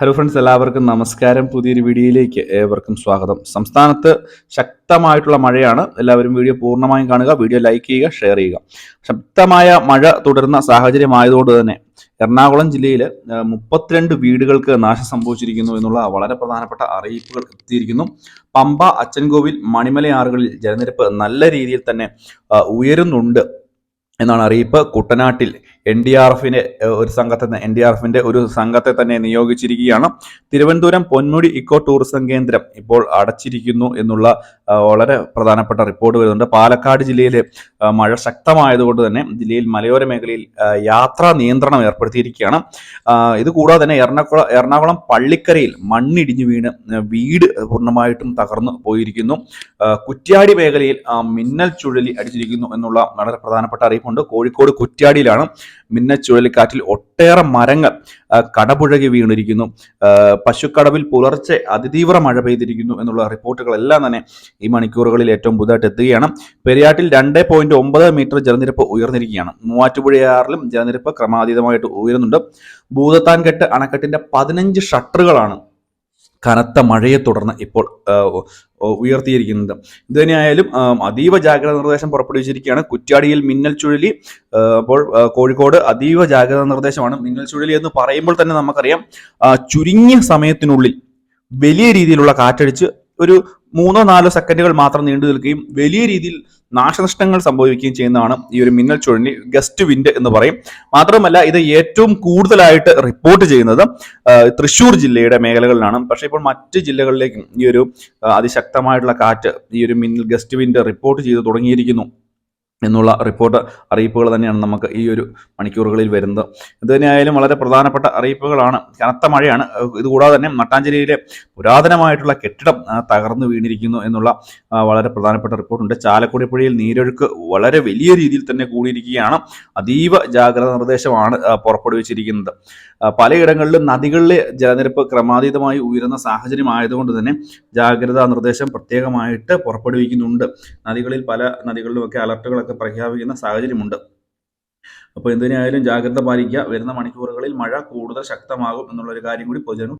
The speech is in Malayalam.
ഹലോ ഫ്രണ്ട്സ് എല്ലാവർക്കും നമസ്കാരം. പുതിയൊരു വീഡിയോയിലേക്ക് ഏവർക്കും സ്വാഗതം. സംസ്ഥാനത്ത് ശക്തമായിട്ടുള്ള മഴയാണ്. എല്ലാവരും വീഡിയോ പൂർണമായും കാണുക വീഡിയോ ലൈക്ക് ചെയ്യുക ഷെയർ ചെയ്യുക. ശക്തമായ മഴ തുടരുന്ന സാഹചര്യമായതുകൊണ്ട് തന്നെ എറണാകുളം ജില്ലയിൽ മുപ്പത്തിരണ്ട് വീടുകൾക്ക് നാശം സംഭവിച്ചിരിക്കുന്നു എന്നുള്ള വളരെ പ്രധാനപ്പെട്ട അറിയിപ്പുകൾ എത്തിയിരിക്കുന്നു. പമ്പ അച്ചൻകോവിൽ മണിമലയാറുകളിൽ ജലനിരപ്പ് നല്ല രീതിയിൽ തന്നെ ഉയരുന്നുണ്ട്. എന്നാണ് അറിയിപ്പ് കുട്ടനാട്ടിൽ എൻ ഡി ആർ എഫിനെ ഒരു സംഘത്തെ എൻ ഡി ആർ എഫിന്റെ ഒരു സംഘത്തെ തന്നെ നിയോഗിച്ചിരിക്കുകയാണ്. തിരുവനന്തപുരം പൊന്മുടി ഇക്കോ ടൂറിസം കേന്ദ്രം ഇപ്പോൾ അടച്ചിരിക്കുന്നു എന്നുള്ള വളരെ പ്രധാനപ്പെട്ട റിപ്പോർട്ട് വരുന്നുണ്ട്. പാലക്കാട് ജില്ലയിലെ മഴ ശക്തമായതുകൊണ്ട് തന്നെ ജില്ലയിൽ മലയോര മേഖലയിൽ യാത്രാ നിയന്ത്രണം ഏർപ്പെടുത്തിയിരിക്കുകയാണ്. ഇതുകൂടാതെ ഇത് കൂടാതെ തന്നെ എറണാകുളം എറണാകുളം പള്ളിക്കരയിൽ മണ്ണിടിഞ്ഞു വീണ് വീട് പൂർണമായിട്ടും തകർന്നു പോയിരിക്കുന്നു. കുറ്റ്യാടി മേഖലയിൽ മിന്നൽ ചുഴലി അടിച്ചിരിക്കുന്നു എന്നുള്ള വളരെ പ്രധാനപ്പെട്ട അറിയിപ്പുണ്ട്. കോഴിക്കോട് കുറ്റ്യാടിയിലാണ് മിന്നൽ ചുഴലിക്കാറ്റിൽ ഒട്ടേറെ മരങ്ങൾ കടപുഴകി വീണിരിക്കുന്നു. പശുക്കടവിൽ പുലർച്ചെ അതിതീവ്ര മഴ പെയ്തിരിക്കുന്നു എന്നുള്ള റിപ്പോർട്ടുകളെല്ലാം തന്നെ ഈ മണിക്കൂറുകളിൽ ഏറ്റവും പുതുതായിട്ട് എത്തുകയാണ്. പെരിയാട്ടിൽ രണ്ട് പോയിന്റ് ഒമ്പത് മീറ്റർ ജലനിരപ്പ് ഉയർന്നിരിക്കുകയാണ്. മൂവാറ്റുപുഴയാറിലും ജലനിരപ്പ് ക്രമാതീതമായിട്ട് ഉയരുന്നുണ്ട്. ഭൂതത്താൻകെട്ട് അണക്കെട്ടിന്റെ പതിനഞ്ച് ഷട്ടറുകളാണ് കനത്ത മഴയെ തുടർന്ന് ഇപ്പോൾ ഉയർത്തിയിരിക്കുന്നത്. ഇത് തന്നെയായാലും അതീവ ജാഗ്രതാ നിർദ്ദേശം പുറപ്പെടുവിച്ചിരിക്കുകയാണ്. കുറ്റ്യാടിയിൽ മിന്നൽ ചുഴലി അപ്പോൾ കോഴിക്കോട് അതീവ ജാഗ്രത നിർദ്ദേശമാണ് മിന്നൽ ചുഴലി എന്ന് പറയുമ്പോൾ തന്നെ നമുക്കറിയാം ചുരുങ്ങിയ സമയത്തിനുള്ളിൽ വലിയ രീതിയിലുള്ള കാറ്റടിച്ച് ഒരു മൂന്നോ നാലോ സെക്കൻഡുകൾ മാത്രം നീണ്ടു നിൽക്കുകയും വലിയ രീതിയിൽ നാശനഷ്ടങ്ങൾ സംഭവിക്കുകയും ചെയ്യുന്നതാണ് ഈ ഒരു മിന്നൽ ചുഴലി ഗസ്റ്റ് വിൻഡ് എന്ന് പറയും. മാത്രമല്ല ഇത് ഏറ്റവും കൂടുതലായിട്ട് റിപ്പോർട്ട് ചെയ്യുന്നത് തൃശൂർ ജില്ലയുടെ മേഖലകളിലാണ്. പക്ഷേ ഇപ്പോൾ മറ്റ് ജില്ലകളിലേക്കും ഈ ഒരു അതിശക്തമായിട്ടുള്ള കാറ്റ് ഈ ഒരു മിന്നൽ ഗസ്റ്റ് വിൻഡ് റിപ്പോർട്ട് ചെയ്ത് തുടങ്ങിയിരിക്കുന്നു. എന്നുള്ള റിപ്പോർട്ട് അറിയിപ്പുകൾ തന്നെയാണ് നമുക്ക് ഈ ഒരു മണിക്കൂറുകളിൽ വരുന്നത്. ഇത് തന്നെയായാലും വളരെ പ്രധാനപ്പെട്ട അറിയിപ്പുകളാണ്. കനത്ത മഴയാണ്. ഇതുകൂടാതെ തന്നെ മട്ടാഞ്ചേരിയിലെ പുരാതനമായിട്ടുള്ള കെട്ടിടം തകർന്നു വീണിരിക്കുന്നു എന്നുള്ള വളരെ പ്രധാനപ്പെട്ട റിപ്പോർട്ടുണ്ട്. ചാലക്കുടി പുഴയിൽ നീരൊഴുക്ക് വളരെ വലിയ രീതിയിൽ തന്നെ കൂടിയിരിക്കുകയാണ്. അതീവ ജാഗ്രത നിർദ്ദേശമാണ് പുറപ്പെടുവിച്ചിരിക്കുന്നത്. പലയിടങ്ങളിലും നദികളിലെ ജലനിരപ്പ് ക്രമാതീതമായി ഉയരുന്ന സാഹചര്യം ആയതുകൊണ്ട് തന്നെ ജാഗ്രതാ നിർദ്ദേശം പ്രത്യേകമായിട്ട് പുറപ്പെടുവിക്കുന്നുണ്ട്. നദികളിൽ പല നദികളിലുമൊക്കെ അലർട്ടുകളൊക്കെ പ്രഖ്യാപിക്കുന്ന സാഹചര്യമുണ്ട്. അപ്പോൾ എന്തിനായാലും ജാഗ്രത പാലിക്കുക. വരുന്ന മണിക്കൂറുകളിൽ മഴ കൂടുതൽ ശക്തമാകും എന്നുള്ളൊരു കാര്യം കൂടി പൊതുജനം